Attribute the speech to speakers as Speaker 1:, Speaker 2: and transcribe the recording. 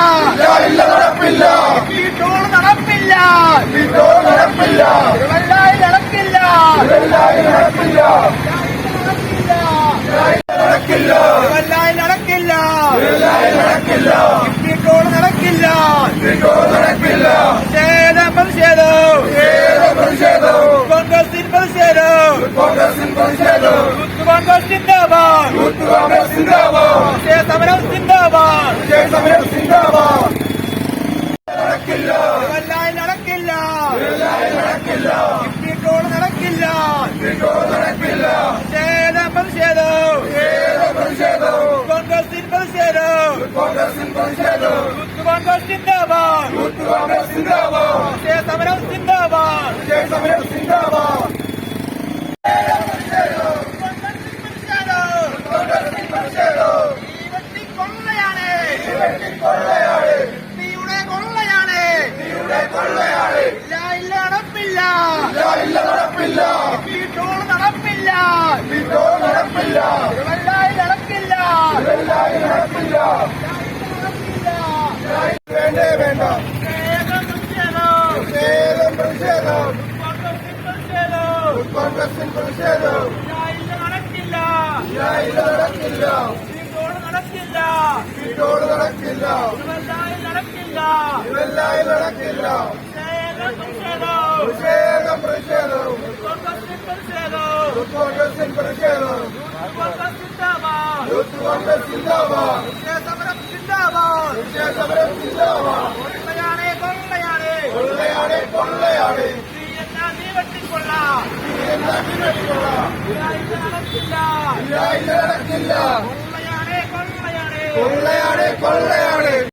Speaker 1: ഇല്ല നടപ്പില്ല. വീട്ടോട് നടപ്പില്ല. വീട്ടോട് നടപ്പില്ല. തിരുവല്ലായി നടക്കില്ല തിരുവല്ലായി നടക്കില്ല നടക്കില്ല തിരുവല്ലായി നടക്കില്ല തിരുവല്ലായി നടക്കില്ല വീട്ടോട് നടക്കില്ല. വീട്ടോട് നടക്കില്ല. പ്രതിഷേധം? പ്രതിഷേധം? പ്രതിഷേധം. കോൺഗ്രസിൻ പ്രതിഷേധം. കോൺഗ്രസിൻ പ്രതിഷേധം കോൺഗ്രസ് സിന്ദാബാദ് കോൺഗ്രസ് സിന്ദാബാദ് സമരം സിന്ദാബാദ് ഇവല്ലായി നടക്കില്ല. കിട്ടിയിട്ടോട് നടക്കില്ല. പ്രതിഷേധം. കോൺഗ്രസിൻ പ്രതിഷേധം. യൂത്ത് കോൺഗ്രസ് സിന്ദാബാദ്. വിജയ ഇല്ല ഇല്ല നടപ്പില്ല. കിട്ടിയിട്ടോട് നടപ്പില്ല. ഇവല്ലായി നടക്കില്ല. വേണ്ടേ വേണ്ട. പ്രതിഷേധം പ്രതിഷേധം പ്രതിഷേധം കോൺഗ്രസിൻ പ്രതിഷേധം കോൺഗ്രസിൻ പ്രതിഷേധം ഇല്ല നടക്കില്ല. ഇല്ല നടക്കില്ല. തീട്ടോട് നടക്കില്ല. വീട്ടോട് നടക്കില്ല. ഇവല്ലായി നടക്കില്ല ഇതെല്ലാം നടക്കില്ല പ്രതിഷേധം പ്രതിഷേധം പ്രതിഷേധം പ്രതിഷേധം യൂത്ത് കോൺഗ്രസ് സിന്ദാബാദ് സമരം സിന്ദാബാദ് കൊള്ളയാണ് കൊള്ളയാണ്. നടക്കില്ല കൊള്ളയാണ് കൊള്ളയാണ്. കൊള്ളയാണ് കൊള്ളയാണ്.